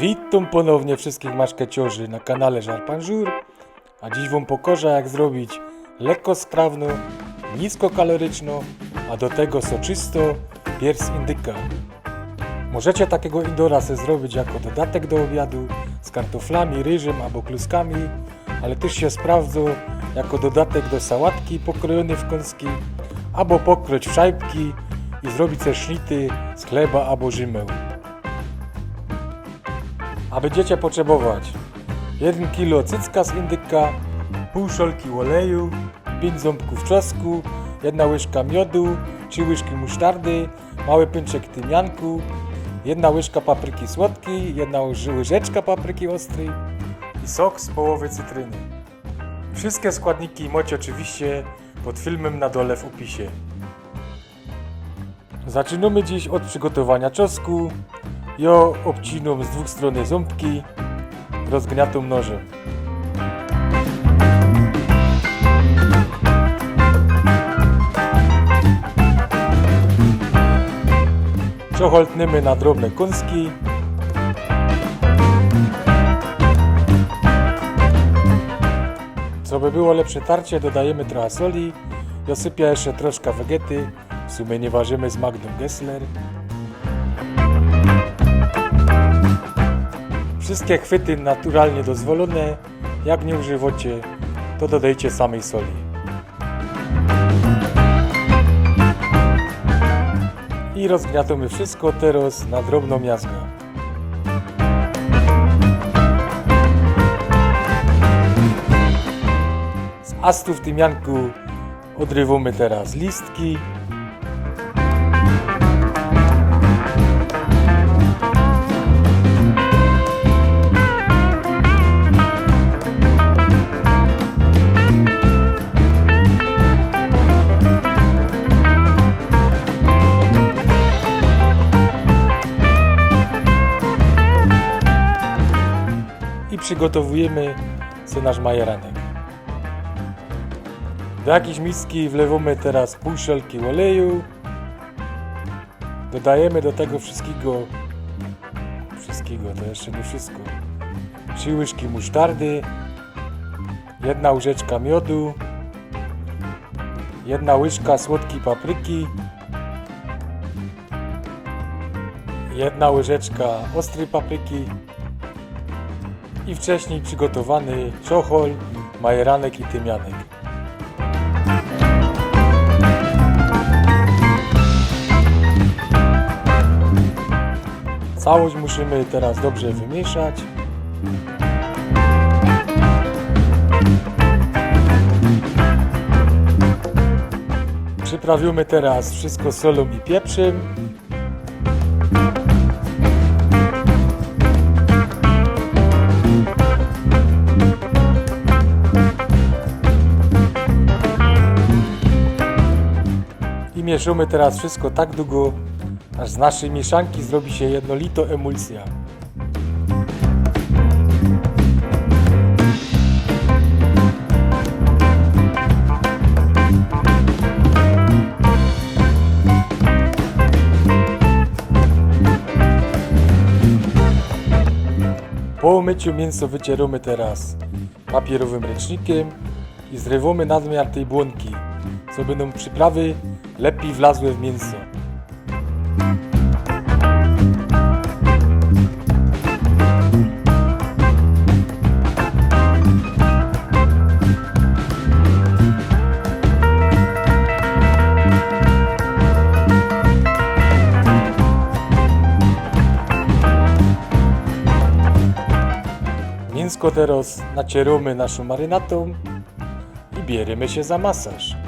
Witam ponownie wszystkich maszkeciorzy na kanale Żarpanżur, a dziś wam pokażę jak zrobić lekko sprawną, niskokaloryczną, a do tego soczysto pierś indyka. Możecie takiego indora sobie zrobić jako dodatek do obiadu z kartoflami, ryżem albo kluskami, ale też się sprawdzą jako dodatek do sałatki pokrojonej w kąski, albo pokroć w szajbki i zrobić sobie sznity z chleba albo rzymeł. A będziecie potrzebować 1 kg cycka z indyka, pół szolki oleju, 5 ząbków czosnku, jedna łyżka miodu, 3 łyżki musztardy, mały pęczek tymianku, jedna łyżka papryki słodkiej, jedna łyż- łyżeczka papryki ostrej i sok z połowy cytryny. Wszystkie składniki macie oczywiście pod filmem na dole w opisie. Zaczynamy dziś od przygotowania czosnku. Ja obcinam z dwóch stron ząbki, rozgniatą nożem. Czoholtnymy na drobne kąski. Co by było lepsze tarcie, dodajemy trochę soli. Dosypię jeszcze troszkę wegety. W sumie nie ważymy z Magdą Gessler. Wszystkie chwyty naturalnie dozwolone. Jak nie używacie, to dodajcie samej soli. I rozgniatamy wszystko teraz na drobną miazgę. Z astów tymianku odrywamy teraz listki. Przygotowujemy sobie nasz majeranek. Do jakiejś miski wlewamy teraz pół szelki oleju. Dodajemy do tego wszystkiego, wszystkiego, to jeszcze nie wszystko. Trzy łyżki musztardy, jedna łyżeczka miodu, jedna łyżka słodkiej papryki, jedna łyżeczka ostrej papryki, i wcześniej przygotowany czochol, majeranek i tymianek. Całość musimy teraz dobrze wymieszać. Przyprawimy teraz wszystko solą i pieprzem. Mieszymy teraz wszystko tak długo, aż z naszej mieszanki zrobi się jednolito emulsja. Po umyciu mięso wycieramy teraz papierowym ręcznikiem i zrywamy nadmiar tej błonki, co będą przyprawy lepiej wlazły w mięso. Mięsko teraz nacieramy naszą marynatą i bierzemy się za masaż.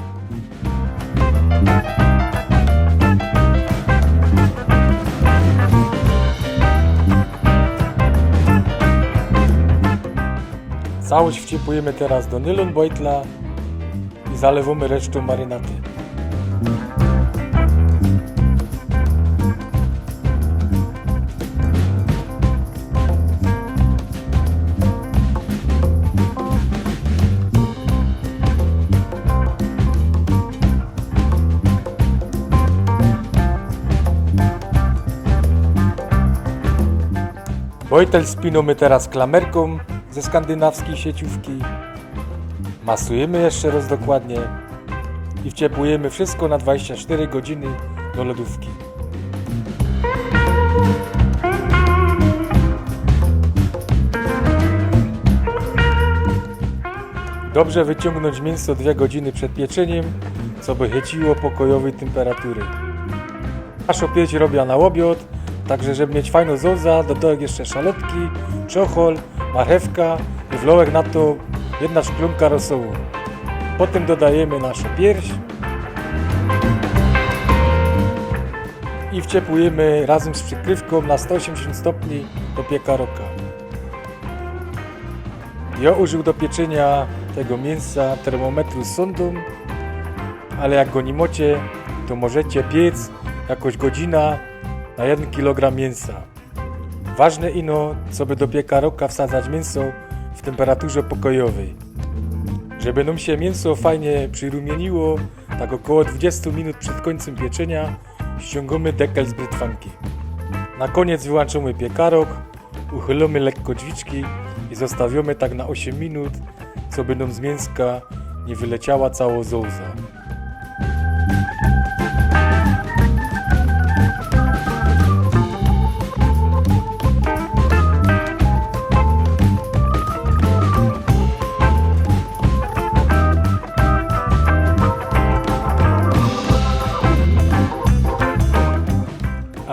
Całość wciepujemy teraz do nylon bojtla i zalewamy resztą marynaty. Bojtel spinamy teraz klamerką ze skandynawskiej sieciówki. Masujemy jeszcze raz dokładnie i wciepujemy wszystko na 24 godziny do lodówki. Dobrze wyciągnąć mięso 2 godziny przed pieczeniem, co by chyciło pokojowej temperatury. Naszą pieć robię na obiad, także żeby mieć fajną zołza, dodałem jeszcze szalotki, czochol, marchewka i wlołek na to jedna szklunka rosołu. Potem dodajemy naszą pierś i wciepujemy razem z przykrywką na 180 stopni do piekaroka. Ja użył do pieczenia tego mięsa termometru z sondą, ale jak go nie macie, to możecie piec jakoś godzina na 1 kg mięsa. Ważne ino, co by do piekaroka wsadzać mięso w temperaturze pokojowej. Żeby nam się mięso fajnie przyrumieniło, tak około 20 minut przed końcem pieczenia ściągamy dekel z brytwanki. Na koniec wyłączamy piekarok, uchylamy lekko drzwiczki i zostawiamy tak na 8 minut, co by nam z mięska nie wyleciała cała zołza.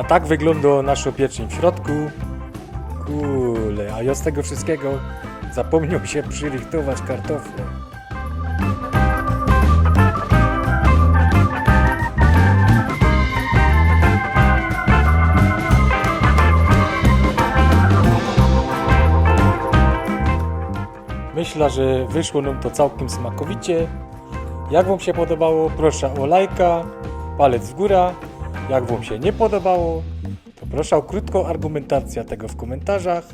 A tak wygląda nasza pieczeń w środku. Kule, a ja z tego wszystkiego zapomniał się przyrichtować kartofle. Myślę, że wyszło nam to całkiem smakowicie. Jak Wam się podobało, proszę o lajka, palec w górę. Jak Wam się nie podobało, to proszę o krótką argumentację tego w komentarzach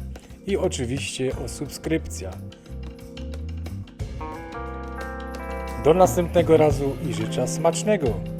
i oczywiście o subskrypcja. Do następnego razu i życzę smacznego.